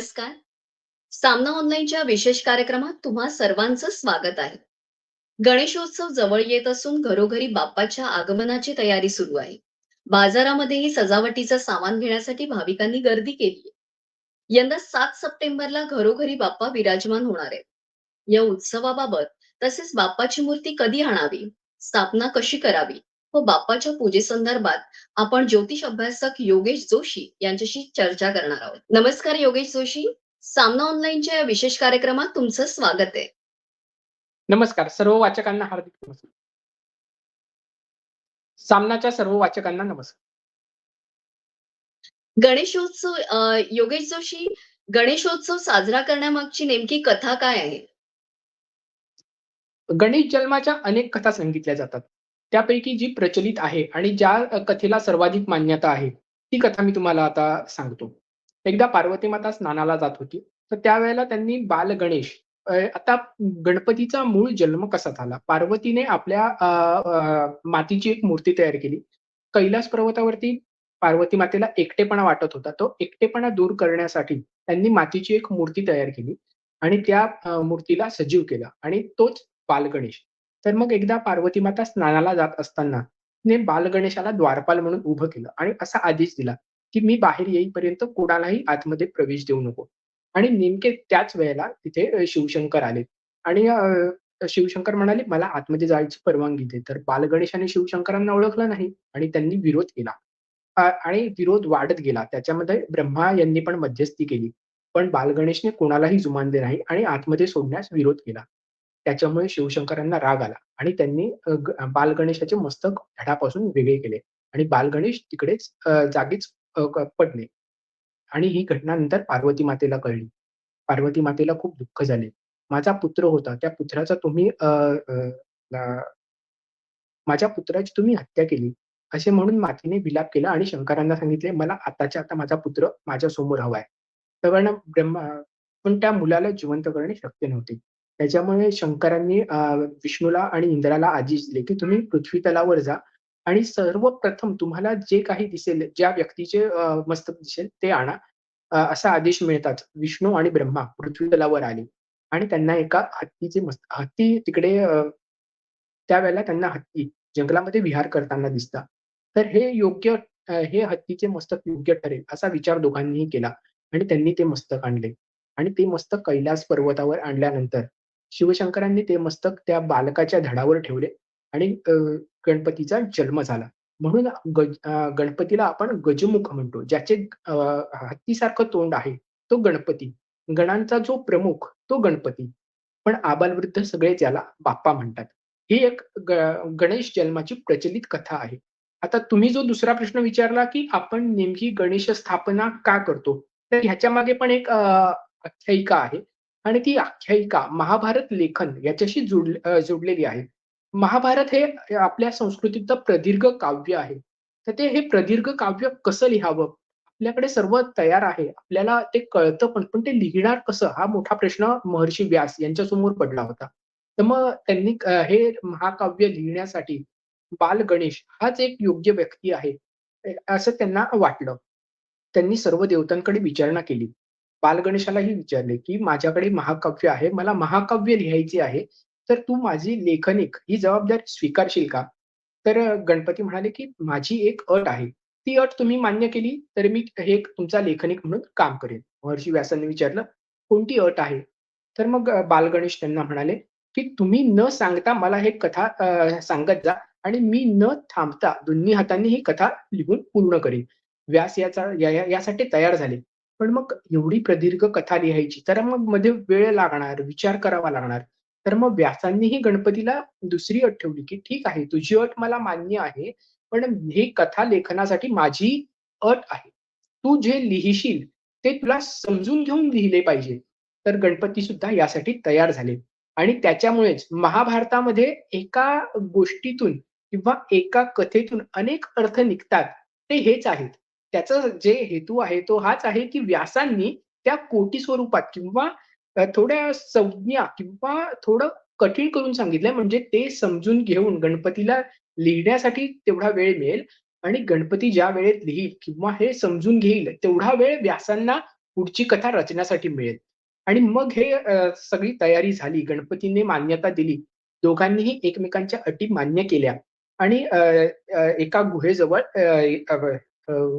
नमस्कार. सामना ऑनलाईनच्या विशेष कार्यक्रमात तुम्हा सर्वांचं स्वागत आहे. गणेशोत्सव जवळ येत असून घरोघरी बाप्पाच्या आगमनाची तयारी सुरू आहे. बाजारामध्येही सजावटीचं सामान घेण्यासाठी भाविकांनी गर्दी केली आहे. यंदा सात सप्टेंबरला घरोघरी बाप्पा विराजमान होणार आहेत. या उत्सवाबाबत तसेच बाप्पाची मूर्ती कधी आणावी, स्थापना कशी करावी व बाप्पाच्या पूजेसंदर्भात आपण ज्योतिष अभ्यासक योगेश जोशी यांच्याशी चर्चा करणार आहोत. नमस्कार योगेश जोशी. सामना ऑनलाईनच्या या विशेष कार्यक्रमात तुमचं स्वागत आहे. नमस्कार. सर्व वाचकांना हार्दिक नमस्कार. सामनाच्या सर्व वाचकांना नमस्कार. गणेशोत्सव योगेश जोशी, गणेशोत्सव साजरा करण्यामागची नेमकी कथा काय आहे? गणेश जन्माच्या अनेक कथा सांगितल्या जातात. त्यापैकी जी प्रचलित आहे आणि ज्या कथेला सर्वाधिक मान्यता आहे, ती कथा मी तुम्हाला आता सांगतो. एकदा पार्वती माता स्नानाला जात होती. तर त्यावेळेला त्यांनी बाल गणेश आता गणपतीचा मूळ जन्म कसा झाला? पार्वतीने आपल्या अ, मातीची एक मूर्ती तयार केली. कैलास पर्वतावरती पार्वती मातेला एकटेपणा वाटत होता. तो एकटेपणा दूर करण्यासाठी त्यांनी मातीची एक मूर्ती तयार केली आणि त्या मूर्तीला सजीव केला आणि तोच बालगणेश. तर मग एकदा पार्वती माता स्नानाला जात असताना तिने बालगणेशाला द्वारपाल म्हणून उभं केलं आणि असा आदेश दिला, की "मी बाहेर येईपर्यंत कोणालाही आतमध्ये प्रवेश देऊ नको." आणि नेमके त्याच वेळेला तिथे शिवशंकर आले आणि शिवशंकर म्हणाले, "मला आतमध्ये जायची परवानगी दे." तर बालगणेशाने शिवशंकरांना ओळखलं नाही आणि त्यांनी विरोध केला. आणि विरोध वाढत गेला. त्याच्यामध्ये ब्रह्मा यांनी पण मध्यस्थी केली. पण बालगणेशने कोणालाही जुमानले नाही आणि आतमध्ये सोडण्यास विरोध केला. त्याच्यामुळे शिवशंकरांना राग आला आणि त्यांनी अ, ग बालगणेशाचे मस्तक धडापासून वेगळे केले आणि बालगणेश तिकडेच अ, जागीच अ, क पडले. आणि ही घटना नंतर पार्वती मातेला कळली. पार्वती मातेला खूप दुःख झाले. माझा पुत्र होता. त्या पुत्राचा तुम्ही अ, अ, अ माझ्या पुत्राची तुम्ही हत्या केली. असे म्हणून मातेने विलाप केला आणि शंकरांना सांगितले, "मला आताच्या आता माझा पुत्र माझ्यासमोर हवा आहे." तर ब्रह्मा पण त्या मुलाला जिवंत करणे शक्य नव्हते. त्याच्यामुळे शंकरांनी विष्णूला आणि इंद्राला आदेश दिले, की तुम्ही पृथ्वी तलावर जा. आणि सर्वप्रथम तुम्हाला जे काही दिसेल, ज्या व्यक्तीचे मस्तक दिसेल ते आणा. असा आदेश मिळतात. विष्णू आणि ब्रह्मा पृथ्वी तलावर आले. आणि त्यांना एका हत्तीचे मस्त हत्ती तिकडे त्यावेळेला त्यांना हत्ती जंगलामध्ये विहार करताना दिसतात. तर हे योग्य हे हत्तीचे मस्तक योग्य ठरेल असा विचार दोघांनीही केला. आणि त्यांनी ते मस्तक आणले. आणि ते मस्तक कैलास पर्वतावर आणल्यानंतर शिवशंकरांनी ते मस्तक त्या बालकाच्या धडावर ठेवले आणि गणपतीचा जन्म झाला. म्हणून गज गणपतीला आपण गजमुख म्हणतो. ज्याचे हत्तीसारखं तोंड आहे, तो गणपती. गणांचा जो प्रमुख तो गणपती. पण आबालवृद्ध सगळे त्याला बाप्पा म्हणतात. ही एक गणेश जन्माची प्रचलित कथा आहे. आता तुम्ही जो दुसरा प्रश्न विचारला, की आपण नेमकी गणेश स्थापना का करतो? तर ह्याच्या मागे पण एक आख्यायिका आहे आणि ती आख्यायिका महाभारत लेखन याच्याशी जुड जोडलेली आहे. महाभारत हे आपल्या संस्कृतीचं प्रदीर्घ काव्य आहे. तर ते हे प्रदीर्घ काव्य कसं लिहावं? आपल्याकडे सर्व तयार आहे. आपल्याला ते कळतं पण, पण ते लिहिणार कसं? हा मोठा प्रश्न महर्षी व्यास यांच्यासमोर पडला होता. तर मग त्यांनी हे महाकाव्य लिहिण्यासाठी बाल गणेश हाच एक योग्य व्यक्ती आहे, असं त्यांना वाटलं. त्यांनी सर्व देवतांकडे विचारणा केली. बालगणेशालाही विचारले, की "माझ्याकडे महाकाव्य आहे. मला महाकाव्य लिहायचे आहे. तर तू माझी लेखनिक ही जबाबदारी स्वीकारशील का?" तर गणपती म्हणाले, की "माझी एक अट आहे. ती अट तुम्ही मान्य केली, तर मी हे तुमचा लेखनिक म्हणून काम करेन." महर्षी व्यासांनी विचारलं, "कोणती अट आहे?" तर मग बालगणेश त्यांना म्हणाले, की "तुम्ही न सांगता मला हे कथा सांगत जा आणि मी न थांबता दोन्ही हातांनी ही कथा लिहून पूर्ण करीन." व्यास याचा या या यासाठी तयार झाले. पण मग एवढी प्रदीर्घ कथा लिहायची, तर मग मध्ये वेळ लागणार, विचार करावा लागणार. तर मग व्यासांनीही गणपतीला दुसरी अट ठेवली, की "ठीक आहे, तुझी अट मला मान्य आहे. पण ही कथा लेखनासाठी माझी अट आहे. तू जे लिहिशील ते तुला समजून घेऊन लिहिले पाहिजे." तर गणपती सुद्धा यासाठी तयार झाले आणि त्याच्यामुळेच महाभारतामध्ये एका गोष्टीतून किंवा एका कथेतून अनेक अर्थ निघतात, ते हेच आहेत. त्याचा जे हेतू आहे तो हाच आहे, की व्यासांनी त्या कोटी स्वरूपात किंवा थोड्या संज्ञा किंवा थोडं कठीण करून सांगितलंय म्हणजे ते समजून घेऊन गणपतीला लिहिण्यासाठी तेवढा वेळ मिळेल आणि गणपती ज्या वेळेत लिहील किंवा हे समजून घेईल तेवढा वेळ व्यासांना पुढची कथा रचण्यासाठी मिळेल. आणि मग हे सगळी तयारी झाली. गणपतीने मान्यता दिली. दोघांनीही एकमेकांच्या अटी मान्य केल्या आणि अ, एका गुहेजवळ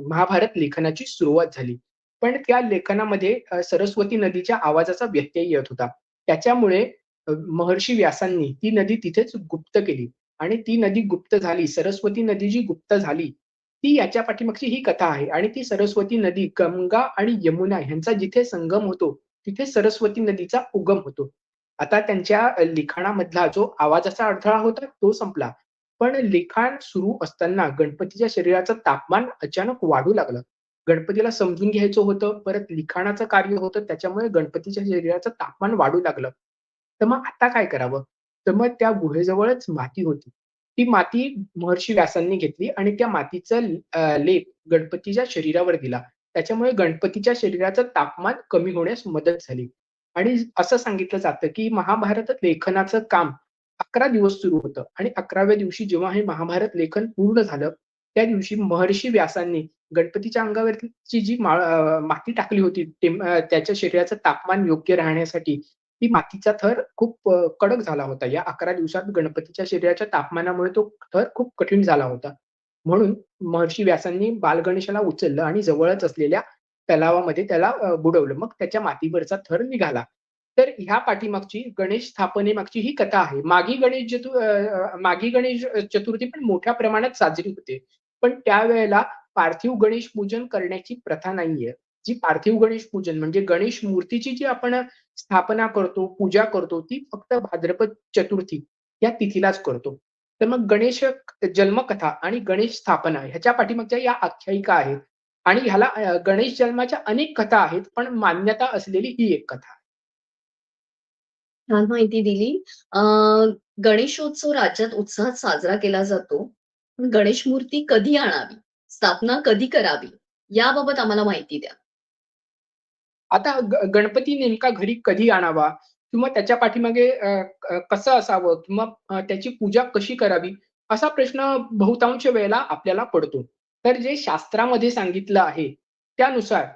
महाभारत लेखनाची सुरुवात झाली. पण त्या लेखनामध्ये सरस्वती नदीच्या आवाजाचा व्यत्यय येत होता. त्याच्यामुळे महर्षी व्यासांनी ती नदी तिथेच गुप्त केली आणि ती नदी गुप्त झाली. सरस्वती नदी जी गुप्त झाली, ती याच्या पाठीमागची ही कथा आहे आणि ती सरस्वती नदी गंगा आणि यमुना ह्यांचा जिथे संगम होतो, तिथे सरस्वती नदीचा उगम होतो. आता त्यांच्या लिखाणामधला जो आवाजाचा अडथळा होता तो संपला. पण लिखाण सुरू असताना गणपतीच्या शरीराचं तापमान अचानक वाढू लागलं. गणपतीला समजून घ्यायचं होतं, परत लिखाणाचं कार्य होतं त्याच्यामुळे गणपतीच्या शरीराचं तापमान वाढू लागलं. तर मग आता काय करावं? तर मग त्या गुहेजवळच माती होती. ती माती महर्षी व्यासांनी घेतली आणि त्या मातीचा लेप गणपतीच्या शरीरावर दिला. त्याच्यामुळे गणपतीच्या शरीराचं तापमान कमी होण्यास मदत झाली. आणि असं सांगितलं जातं, की महाभारत लेखनाचं काम 11 दिवस सुरू होतं आणि 11व्या दिवशी जेव्हा हे महाभारत लेखन पूर्ण झालं, त्या दिवशी महर्षी व्यासांनी गणपतीच्या अंगावरची जी माती टाकली होती, त्याच्या शरीराचं तापमान योग्य राहण्यासाठी, ती मातीचा थर खूप कडक झाला होता. या 11 दिवसात गणपतीच्या शरीराच्या तापमानामुळे तो थर खूप कठीण झाला होता. म्हणून महर्षी व्यासांनी बालगणेशाला उचललं आणि जवळच असलेल्या तलावामध्ये त्याला बुडवलं. मग त्याच्या मातीवरचा थर निघाला. तर ह्या पाठीमागची गणेश स्थापनेमागची ही कथा आहे. मागी गणेश चतु मागी गणेश चतुर्थी पण मोठ्या प्रमाणात साजरी होते. पण त्यावेळेला पार्थिव गणेश पूजन करण्याची प्रथा नाहीये. जी पार्थिव गणेश पूजन म्हणजे गणेश मूर्तीची जी आपण स्थापना करतो, पूजा करतो, ती फक्त भाद्रपद चतुर्थी या तिथीलाच करतो. तर मग गणेश जन्मकथा आणि गणेश स्थापना ह्याच्या पाठीमागच्या या आख्यायिका आहेत आणि ह्याला गणेश जन्माच्या अनेक कथा आहेत, पण मान्यता असलेली ही एक कथा आहे. छान माहिती दिली. अ, गणेशोत्सव राज्यात उत्साहात साजरा केला जातो. पण गणेश मूर्ती कधी आणावी? स्थापना कधी करावी? याबाबत आम्हाला माहिती द्या. आता गणपती नेमका घरी कधी आणावा? किंवा त्याच्या पाठीमागे कसं असावं? किंवा त्याची पूजा कशी करावी? असा प्रश्न बहुतांश वेळेला आपल्याला पडतो. तर जे शास्त्रामध्ये सांगितलं आहे, त्यानुसार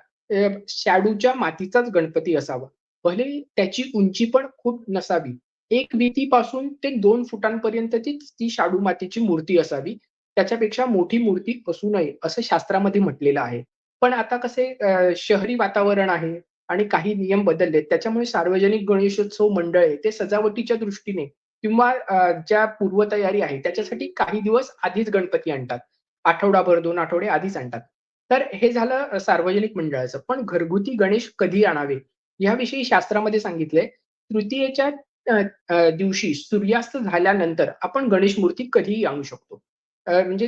शाडूच्या मातीचाच गणपती असावा. भले त्याची उंची पण खूप नसावी. एक भीतीपासून ते दोन फुटांपर्यंतची ती शाडू मातीची मूर्ती असावी. त्याच्यापेक्षा मोठी मूर्ती असू नये, असं शास्त्रामध्ये म्हटलेलं आहे. पण आता कसे शहरी वातावरण आहे आणि काही नियम बदललेत. त्याच्यामुळे सार्वजनिक गणेशोत्सव मंडळ आहे, ते सजावटीच्या दृष्टीने किंवा ज्या पूर्वतयारी आहे, त्याच्यासाठी काही दिवस आधीच गणपती आणतात. आठवडाभर, दोन आठवडे आधीच आणतात. तर हे झालं सार्वजनिक मंडळाचं. पण घरगुती गणेश कधी आणावे? याविषयी शास्त्रामध्ये सांगितलंय, तृतीयेच्या दिवशी सूर्यास्त झाल्यानंतर आपण गणेश मूर्ती कधीही आणू शकतो. म्हणजे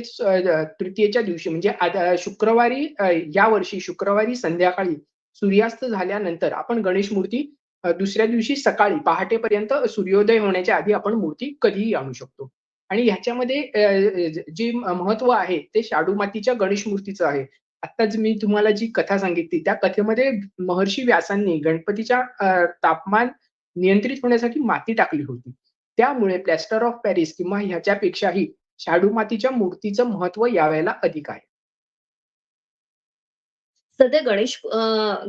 तृतीयेच्या दिवशी म्हणजे शुक्रवारी या वर्षी शुक्रवारी संध्याकाळी सूर्यास्त झाल्यानंतर आपण गणेश मूर्ती दुसऱ्या दिवशी सकाळी पहाटेपर्यंत सूर्योदय होण्याच्या आधी आपण मूर्ती कधीही आणू शकतो. आणि ह्याच्यामध्ये जे महत्त्व आहे ते शाडू मातीच्या गणेश मूर्तीचं आहे. आत्ताच मी तुम्हाला जी कथा सांगितली त्या कथेमध्ये महर्षी व्यासांनी गणपतीच्या तापमान नियंत्रित होण्यासाठी माती टाकली होती. त्यामुळे प्लॅस्टर ऑफ पॅरिस किंवा ह्याच्यापेक्षाही शाडू मातीच्या मूर्तीचं महत्त्व यावेळेला अधिक आहे. सध्या गणेश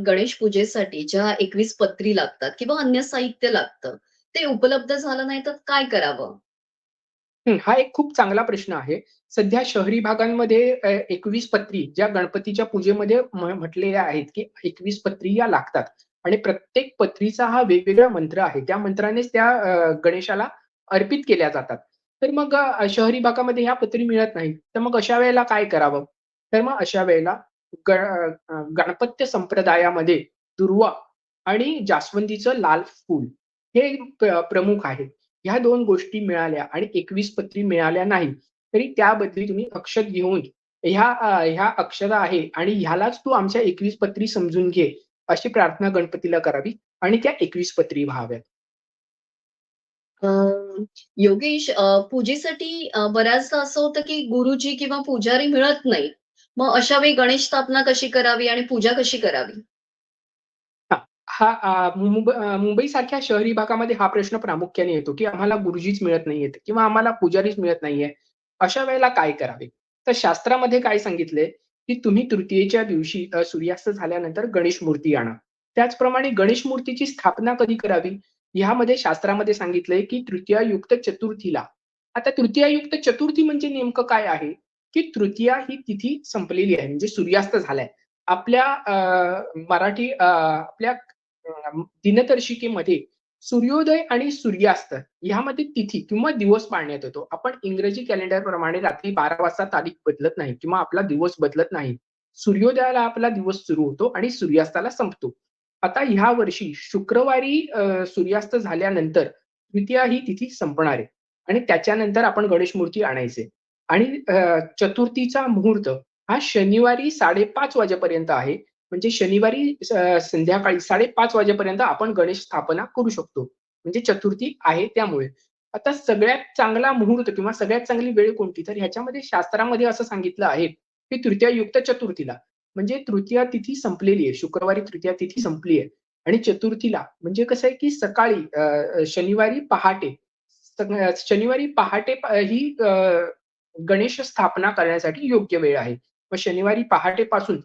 गणेश पूजेसाठी ज्या 21 पत्री लागतात किंवा अन्य साहित्य लागतं, ते उपलब्ध झालं नाही तर काय करावं? हा एक खूप चांगला प्रश्न आहे. सध्या शहरी भागांमध्ये एकवीस पत्री ज्या गणपतीच्या पूजेमध्ये म्हटलेल्या आहेत, की 21 पत्री या लागतात आणि प्रत्येक पत्रीचा हा वेगवेगळा मंत्र आहे. त्या मंत्रानेच त्या गणेशाला अर्पित केल्या जातात. तर मग शहरी भागामध्ये ह्या पत्री मिळत नाही तर मग अशा वेळेला काय करावं? तर मग अशा वेळेला गणपत्य संप्रदायामध्ये दुर्वा आणि जास्वंदीचं लाल फूल हे प्रमुख आहे. ह्या दोन गोष्टी मिळाल्या आणि 21 पत्री मिळाल्या नाही, तरी त्याबद्दल तुम्ही अक्षत घेऊन ह्या ह्या अक्षता आहे आणि ह्यालाच तू आमच्या 21 पत्री समजून घे, अशी प्रार्थना गणपतीला करावी आणि त्या 21 पत्री व्हाव्यात. योगेश पूजेसाठी बऱ्याचदा असं होतं की गुरुजी किंवा पुजारी मिळत नाही मग अशा वेळी गणेश स्थापना कशी करावी आणि पूजा कशी करावी? हा मुंबईसारख्या शहरी भागामध्ये हा प्रश्न प्रामुख्याने येतो, की आम्हाला गुरुजीच मिळत नाहीयेत किंवा आम्हाला पुजारीच मिळत नाहीये. अशा वेळेला काय करावे? तर शास्त्रामध्ये काय सांगितलंय, की तुम्ही तृतीयेच्या दिवशी सूर्यास्त झाल्यानंतर गणेश मूर्ती आणा. त्याचप्रमाणे गणेश मूर्तीची स्थापना कधी करावी? ह्यामध्ये शास्त्रामध्ये सांगितलंय की तृतीयायुक्त चतुर्थीला. आता तृतीयायुक्त चतुर्थी म्हणजे नेमकं काय आहे? की तृतीया ही तिथी संपलेली आहे म्हणजे सूर्यास्त झालाय. आपल्या अ, मराठी अ, आपल्या दिनदर्शिकेमध्ये सूर्योदय आणि सूर्यास्त यामध्ये तिथी किंवा दिवस पाळण्यात येतो. आपण इंग्रजी कॅलेंडर प्रमाणे रात्री 12 वाजता तारीख बदलत नाही किंवा आपला दिवस बदलत नाही. सूर्योदयाला आपला दिवस सुरू होतो आणि सूर्यास्ताला संपतो. आता ह्या वर्षी शुक्रवारी सूर्यास्त झाल्यानंतर तृतीया ही तिथी संपणार आहे आणि त्याच्यानंतर आपण गणेश मूर्ती आणायचे आणि चतुर्थीचा मुहूर्त हा शनिवारी 5:30 वाजेपर्यंत आहे. म्हणजे शनिवारी संध्याकाळी 5:30 वाजेपर्यंत आपण गणेश स्थापना करू शकतो. म्हणजे चतुर्थी आहे त्यामुळे. आता सगळ्यात चांगला मुहूर्त किंवा सगळ्यात चांगली वेळ कोणती? तर ह्याच्यामध्ये शास्त्रामध्ये असं सांगितलं आहे, की तृतीयायुक्त चतुर्थीला. म्हणजे तृतीया तिथी संपलेली आहे. शुक्रवारी तृतीया तिथी संपली आहे आणि चतुर्थीला म्हणजे कसं आहे, की सकाळी शनिवारी पहाटे शनिवारी पहाटे ही गणेश स्थापना करण्यासाठी योग्य वेळ आहे. मग शनिवारी पहाटेपासून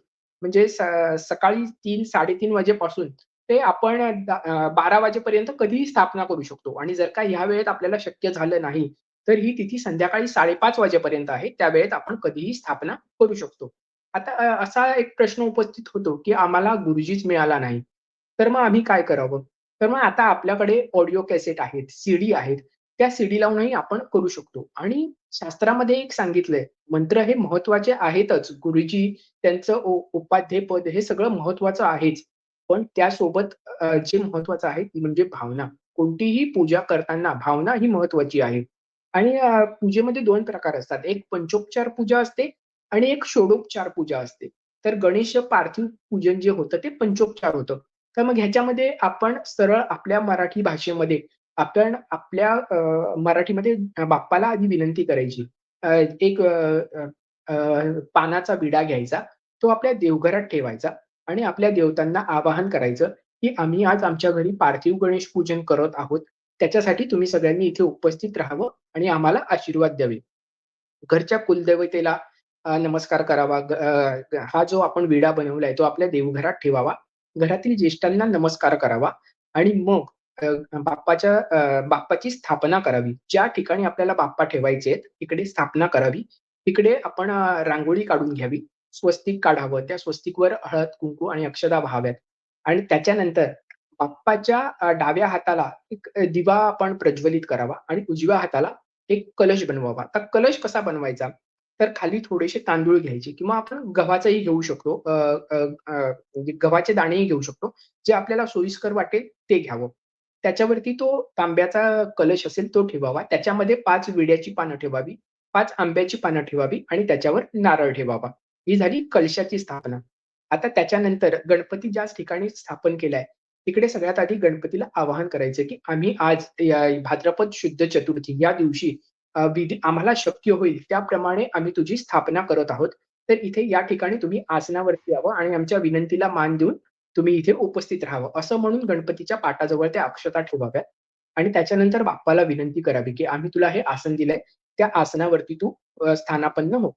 म्हणजे सकाळी 3-3:30 वाजेपासून ते आपण बारा वाजेपर्यंत कधीही स्थापना करू शकतो आणि जर का ह्या वेळेत आपल्याला शक्य झालं नाही, तर ही तिथी संध्याकाळी 5:30 वाजेपर्यंत आहे. त्या वेळेत आपण कधीही स्थापना करू शकतो. आता असा एक प्रश्न उपस्थित होतो, की आम्हाला गुरुजीच मिळाला नाही. तर मग आम्ही काय करावं? तर मग आता आपल्याकडे ऑडिओ कॅसेट आहेत, सीडी आहेत. त्या सीडी लावूनही आपण करू शकतो आणि शास्त्रामध्ये एक सांगितलंय, मंत्र हे महत्त्वाचे आहेतच. गुरुजी, त्यांचं उ उपाध्येपद हे सगळं महत्वाचं आहेच. पण त्यासोबत जे महत्वाचं आहे ती म्हणजे भावना. कोणतीही पूजा करताना भावना ही महत्वाची आहे. आणि पूजेमध्ये दोन प्रकार असतात. एक पंचोपचार पूजा असते आणि एक षोडोपचार पूजा असते. तर गणेश पार्थिव पूजन जे होतं ते पंचोपचार होतं. तर मग ह्याच्यामध्ये आपण सरळ आपल्या मराठी भाषेमध्ये आपण आपल्या अ, मराठीमध्ये बाप्पाला आधी विनंती करायची. एक अ, पानाचा विडा घ्यायचा. तो आपल्या देवघरात ठेवायचा आणि आपल्या देवतांना आवाहन करायचं, की आम्ही आज आमच्या घरी पार्थिव गणेश पूजन करत आहोत. त्याच्यासाठी तुम्ही सगळ्यांनी इथे उपस्थित राहावं आणि आम्हाला आशीर्वाद द्यावे. घरच्या कुलदेवतेला नमस्कार करावा. हा जो आपण विडा बनवलाय तो आपल्या देवघरात ठेवावा. घरातील ज्येष्ठांना नमस्कार करावा आणि मग बाप्पाच्या बाप्पाची स्थापना करावी. ज्या ठिकाणी आपल्याला बाप्पा ठेवायचे आहेत, तिकडे स्थापना करावी. तिकडे आपण रांगोळी काढून घ्यावी. स्वस्तिक काढावं. त्या स्वस्तिकवर हळद, कुंकू आणि अक्षदा व्हाव्यात आणि त्याच्यानंतर बाप्पाच्या डाव्या हाताला एक दिवा आपण प्रज्वलित करावा आणि उजव्या हाताला एक कलश बनवावा. आता कलश कसा बनवायचा? तर खाली थोडेसे तांदूळ घ्यायचे किंवा आपण गव्हाचाही घेऊ शकतो. म्हणजे गव्हाचे दाणेही घेऊ शकतो. जे आपल्याला सोयीस्कर वाटेल ते घ्यावं. त्याच्यावरती तो तांब्याचा कलश असेल तो ठेवावा. त्याच्यामध्ये पाच विड्याची पानं ठेवावी, पाच आंब्याची पानं ठेवावी आणि त्याच्यावर नारळ ठेवावा. ही झाली कलशाची स्थापना. आता त्याच्यानंतर गणपती ज्याच ठिकाणी स्थापन केलाय, तिकडे सगळ्यात आधी गणपतीला आवाहन करायचं, की आम्ही आज या भाद्रपद शुद्ध चतुर्थी या दिवशी विधी आम्हाला शक्य होईल त्याप्रमाणे आम्ही तुझी स्थापना करत आहोत. तर इथे या ठिकाणी तुम्ही आसनावरती यावं आणि आमच्या विनंतीला मान देऊन तुम्ही इथे उपस्थित राहावं. असं म्हणून गणपतीच्या पाटाजवळ त्या अक्षता ठेवाव्यात आणि त्याच्यानंतर बाप्पाला विनंती करावी, की आम्ही तुला हे आसन दिलंय, त्या आसनावरती तू स्थानापन्न हो.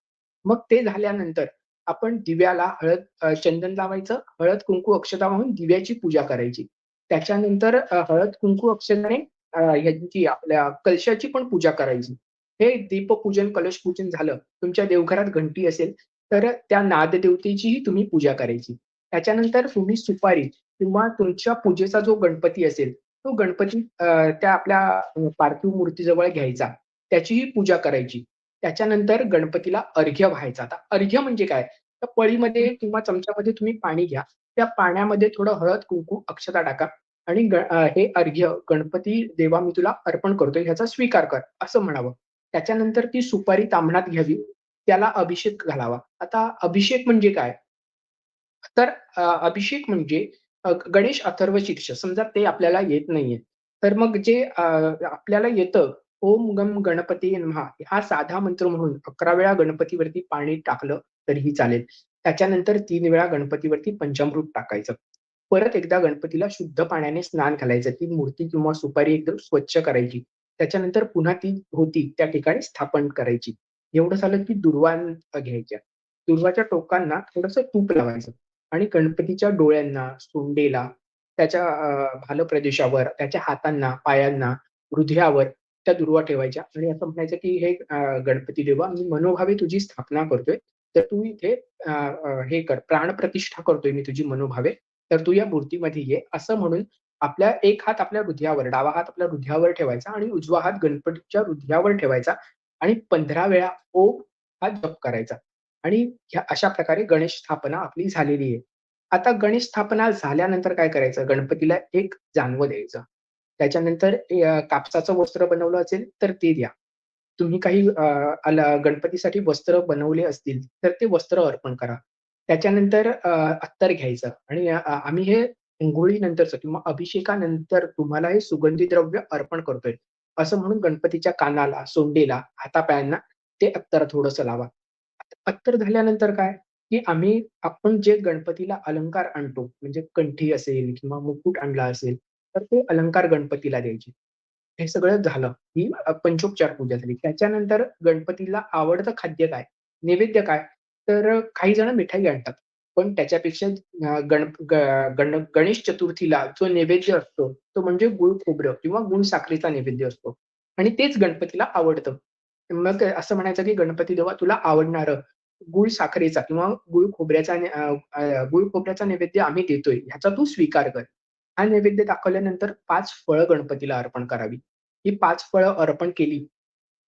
मग ते झाल्यानंतर आपण दिव्याला हळद चंदन लावायचं, हळद, कुंकू, अक्षता वाहून दिव्याची पूजा करायची. त्याच्यानंतर हळद, कुंकू, अक्षताने यांची ह्यांची आपल्या कलशाची पण पूजा करायची. हे दीपपूजन, कलशपूजन झालं. तुमच्या देवघरात घंटी असेल, तर त्या नाददेवतेचीही तुम्ही पूजा करायची. त्याच्यानंतर तुम्ही सुपारी किंवा तुमच्या पूजेचा जो गणपती असेल, तो गणपती त्या आपल्या पार्थिव मूर्तीजवळ घ्यायचा. त्याचीही पूजा करायची. त्याच्यानंतर गणपतीला अर्घ्य व्हायचा आता अर्घ्य म्हणजे काय? तर पळीमध्ये किंवा चमच्यामध्ये तुम्ही पाणी घ्या. त्या पाण्यामध्ये थोडं हळद, कुंकू, अक्षता टाका आणि हे अर्घ्य गणपती देवा मी तुला अर्पण करतोय ह्याचा स्वीकार कर, असं म्हणावं. त्याच्यानंतर ती सुपारी तांबणात घ्यावी. त्याला अभिषेक घालावा. आता अभिषेक म्हणजे काय? तर अभिषेक म्हणजे गणेश अथर्व शीर्ष समजा ते आपल्याला येत नाहीये. तर मग जे आपल्याला येतं ओम गम गणपती महा हा साधा मंत्र म्हणून 11 वेळा गणपतीवरती पाणी टाकलं तरीही चालेल. त्याच्यानंतर तीन वेळा गणपतीवरती पंचामृत टाकायचं. परत एकदा गणपतीला शुद्ध पाण्याने स्नान घालायचं. ती मूर्ती किंवा सुपारी एकदम स्वच्छ करायची. त्याच्यानंतर पुन्हा ती होती त्या ठिकाणी स्थापन करायची. एवढं झालं की दुर्वा घ्यायच्या. दुर्वाच्या टोकांना थोडंसं तूप लावायचं आणि गणपतीच्या डोळ्यांना, सोंडेला, त्याच्या अ, त्याच्या हातांना, पायांना, हृदयावर त्या दुर्वा ठेवायच्या आणि असं म्हणायचं की "हे अ, गणपती देवा मी मनोभावे तुझी स्थापना करतोय. तर तू इथे अ, अ, हे कर प्राणप्रतिष्ठा करतोय मी तुझी मनोभावे. तर तू या मूर्तीमध्ये ये." असं म्हणून आपल्या एक हात आपल्या हृदयावर, डावा हात आपल्या हृदयावर ठेवायचा आणि उजवा हात गणपतीच्या हृदयावर ठेवायचा आणि 15 वेळा ओम हा जप करायचा आणि ह्या अशा प्रकारे गणेश स्थापना आपली झालेली आहे. आता गणेश स्थापना झाल्यानंतर काय करायचं? गणपतीला एक जानवं द्यायचं. त्याच्यानंतर कापसाचं वस्त्र बनवलं असेल तर ते द्या. तुम्ही काही गणपतीसाठी वस्त्र बनवले असतील, तर ते वस्त्र अर्पण करा. त्याच्यानंतर अत्तर घ्यायचं आणि आम्ही हे अंघोळीनंतरचं किंवा अभिषेकानंतर तुम्हाला हे सुगंधी द्रव्य अर्पण करतोय, असं म्हणून गणपतीच्या कानाला, सोंडेला, हातापायांना ते अत्तर थोडंसं लावा. अत्तर झाल्यानंतर काय, की आम्ही आपण जे गणपतीला अलंकार आणतो, म्हणजे कंठी असेल किंवा मुकुट आणला असेल, तर ते अलंकार गणपतीला द्यायचे. हे सगळं झालं. ही पंचोपचार पूजा झाली. त्याच्यानंतर गणपतीला आवडतं खाद्य काय? नैवेद्य काय? तर काही जण मिठाई आणतात. पण त्याच्यापेक्षा गण गण गणेश चतुर्थीला जो नैवेद्य असतो, तो म्हणजे गुळ खोबरं किंवा गुळ साखरेचा नैवेद्य असतो आणि तेच गणपतीला आवडतं. मग असं म्हणायचं की "गणपती देवा तुला आवडणारं गुळ साखरेचा किंवा गुळ खोबऱ्याचा गुळ खोबऱ्याचा नैवेद्य आम्ही देतोय, ह्याचा तू स्वीकार कर." हा नैवेद्य दाखवल्यानंतर पाच फळं गणपतीला अर्पण करावी. ही पाच फळं अर्पण केली,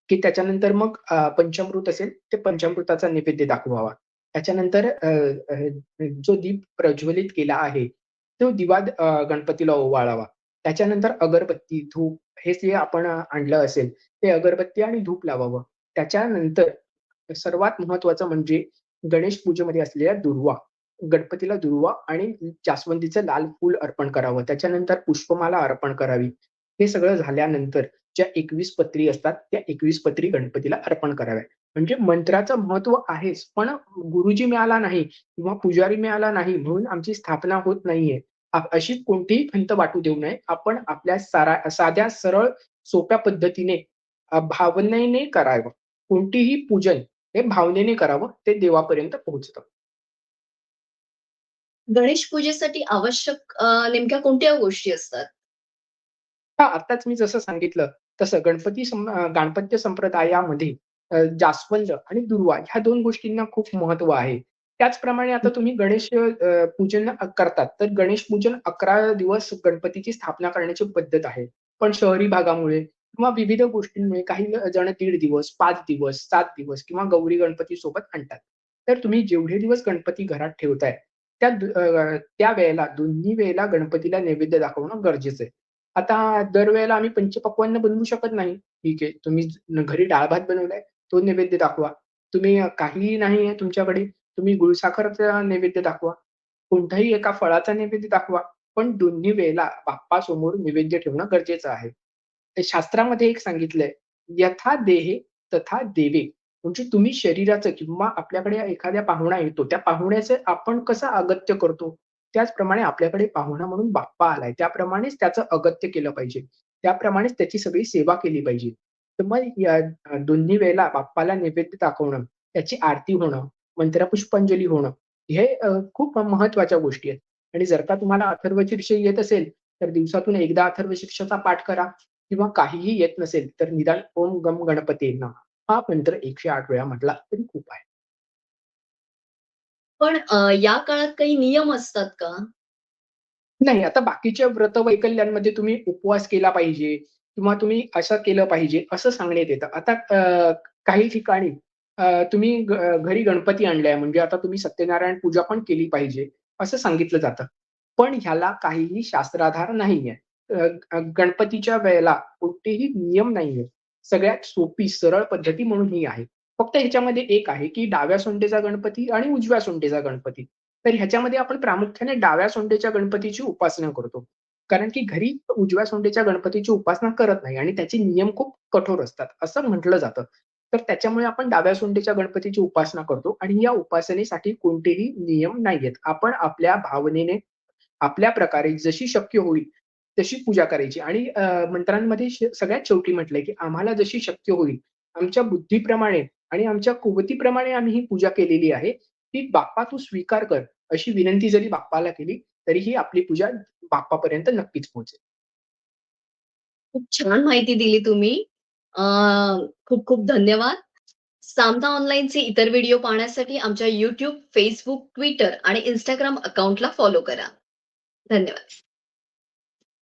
की त्याच्यानंतर मग पंचामृत असेल, ते पंचामृताचा नैवेद्य दाखवावा. त्याच्यानंतर जो दीप प्रज्वलित केला आहे, तो दिवा गणपतीला ओवाळावा. त्याच्यानंतर अगरबत्ती, धूप हे जे आपण आणलं असेल, ते अगरबत्ती आणि धूप लावावं. त्याच्यानंतर सर्वात महत्वाचं म्हणजे गणेश पूजेमध्ये असलेल्या दुर्वा. गणपतीला दुर्वा आणि जास्वंदीचं लाल फूल अर्पण करावं. त्याच्यानंतर पुष्पमाला अर्पण करावी. हे सगळं झाल्यानंतर ज्या 21 पत्री असतात, त्या 21 पत्री गणपतीला अर्पण कराव्या. म्हणजे मंत्राचं महत्त्व आहेच, पण गुरुजी मिळाला नाही किंवा पुजारी मिळाला नाही म्हणून आमची स्थापना होत नाहीये. अशी कोणतीही खंत वाटू देऊ नये. आपण आपल्या सारा साध्या, सरळ, सोप्या पद्धतीने भावनेने करावं. कोणतीही पूजन हे भावनेने करावं, ते देवापर्यंत पोहोचतं. गणेश पूजेसाठी आवश्यक नेमक्या कोणत्या गोष्टी असतात? हां, आत्ताच मी जसं सांगितलं तसं गणपती दाम्पत्य संप्रदायामध्ये जास्वंद आणि दुर्वा ह्या 2 गोष्टींना खूप महत्त्व आहे. त्याचप्रमाणे आता तुम्ही गणेश पूजन करतात, तर गणेश पूजन 11 दिवस गणपतीची स्थापना करण्याची पद्धत आहे. पण शहरी भागामुळे किंवा विविध गोष्टींमुळे काही जण दीड दिवस, पाच दिवस, सात दिवस किंवा गौरी गणपती सोबत आणतात. तर तुम्ही जेवढे दिवस गणपती घरात ठेवताय, त्या त्या वेळेला दोन्ही वेळेला गणपतीला नैवेद्य दाखवणं गरजेचं आहे. आता दरवेळेला आम्ही पंचपक्वान्न बनवू शकत नाही. ठीक आहे, तुम्ही घरी डाळ-भात बनवलाय, तो नैवेद्य दाखवा. तुम्ही काहीही काहीही नाहीये तुमच्याकडे, तुम्ही गुळसाखरचा नैवेद्य दाखवा. कोणत्याही एका फळाचा नैवेद्य दाखवा. पण दोन्ही वेळेला बाप्पासमोर नैवेद्य ठेवणं गरजेचं आहे. शास्त्रामध्ये एक सांगितलंय, "यथा देहे तथा देवे." म्हणजे तुम्ही शरीराचं किंवा आपल्याकडे एखाद्या पाहुणा येतो, त्या पाहुण्याचं आपण कसं अगत्य करतो, त्याचप्रमाणे आपल्याकडे पाहुणा म्हणून बाप्पा आलाय, त्याप्रमाणेच त्याचं अगत्य केलं पाहिजे. त्याप्रमाणेच त्याची सगळी सेवा केली पाहिजे. तर मग या दोन्ही वेळेला बाप्पाला नैवेद्य दाखवणं, त्याची आरती होणं, मंत्रपुष्पांजली होणं, हे खूप महत्त्वाच्या गोष्टी आहेत. आणि जर का तुम्हाला अथर्वशीर्ष येत असेल, तर दिवसातून एकदा अथर्वशीर्षाचा पाठ करा किंवा काहीही येत नसेल, तर निदान ओम गम गणपते नमः हा मंत्र 108 वेळा म्हटला तरी खूप आहे. पण या काळात काही नियम असतात का? नाही, आता बाकीच्या व्रतवैकल्यांमध्ये तुम्ही उपवास केला पाहिजे किंवा तुम्ही असं केलं पाहिजे, असं सांगण्यात येतं. आता काही ठिकाणी तुम्ही घरी गणपती आणलाय म्हणजे आता तुम्ही सत्यनारायण पूजा पण केली पाहिजे, असं सांगितलं जातं. पण ह्याला काहीही शास्त्राधार नाहीये. गणपतीच्या वेळेला कोणतेही नियम नाहीये. सगळ्यात सोपी सरळ पद्धती म्हणून ही आहे. फक्त ह्याच्यामध्ये एक आहे, की डाव्या सोंडेचा गणपती आणि उजव्या सोंडेचा गणपती. तर ह्याच्यामध्ये आपण प्रामुख्याने डाव्या सोंडेच्या गणपतीची उपासना करतो. कारण की घरी उजव्या सोंडेच्या गणपतीची उपासना करत नाही आणि त्याचे नियम खूप कठोर असतात, असं म्हटलं जातं. तर त्याच्यामुळे आपण डाव्या सोंडेच्या गणपतीची उपासना करतो आणि या उपासनेसाठी कोणतेही नियम नाहीयेत. आपण आपल्या भावनेने, आपल्या प्रकारे जशी शक्य होईल तशी पूजा करायची आणि मंत्रांमध्ये सगळ्यात शेवटी म्हटलंय, की आम्हाला जशी शक्य होईल, आमच्या बुद्धीप्रमाणे आणि आमच्या कुवतीप्रमाणे आम्ही ही पूजा केलेली आहे ती बाप्पा तू स्वीकार कर अशी विनंती जरी बाप्पाला केली तरीही आपली पूजा बाप्पापर्यंत नक्कीच पोहोचेल. खूप छान माहिती दिली तुम्ही. अ, खूप खूप धन्यवाद. सामना ऑनलाईनचे इतर व्हिडिओ पाहण्यासाठी आमच्या युट्यूब फेसबुक ट्विटर आणि इंस्टाग्राम अकाउंटला फॉलो करा. धन्यवाद.